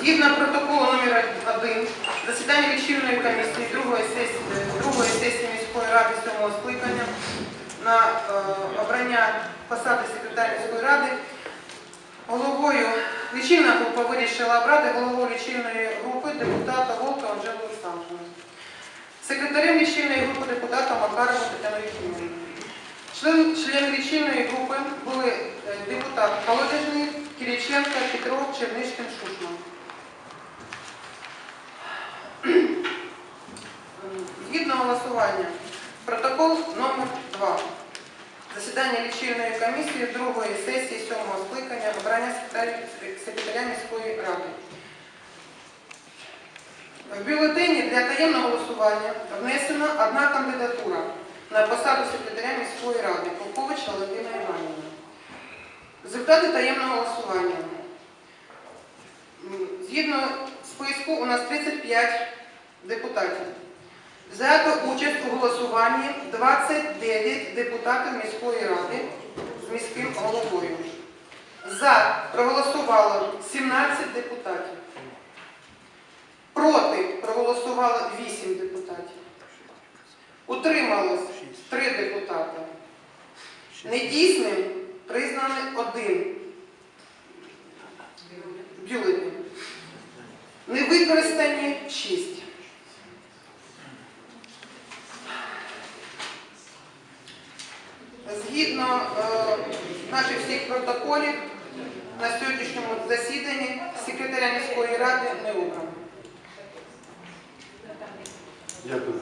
Згідно протоколу номер 1 засідання лічильної комісії другої сесії, другої сесії міської ради сьомого скликання на е, обрання посади секретаря міської ради головою лічильна група вирішила обрати головою лічильної групи депутата Волка Анжелу Олександровну. Секретарем лічильної групи депутата Макарова Тетяну Єфімовну. Члени лічильної групи були Кириченко, Петров, Чернишкин, Шушман. Згідно голосування, протокол номер 2 Засідання лічильної комісії другої сесії сьомого скликання обрання секретаря, міської ради. В бюлетені для таємного голосування внесена одна кандидатура на посаду секретаря міської ради Попович Валентина Іванівна. Результати таємного голосування. Згідно списку у нас 35 депутатів. Взято участь у голосуванні 29 депутатів міської ради з міським головою. За проголосувало 17 депутатів. Проти проголосувало 8 депутатів. Утрималось 3 депутати. Недійсним признаний Невикористані 6. Згідно е, наших всіх протоколів, на сьогоднішньому засіданні секретаря міської ради не обрано. Дякую.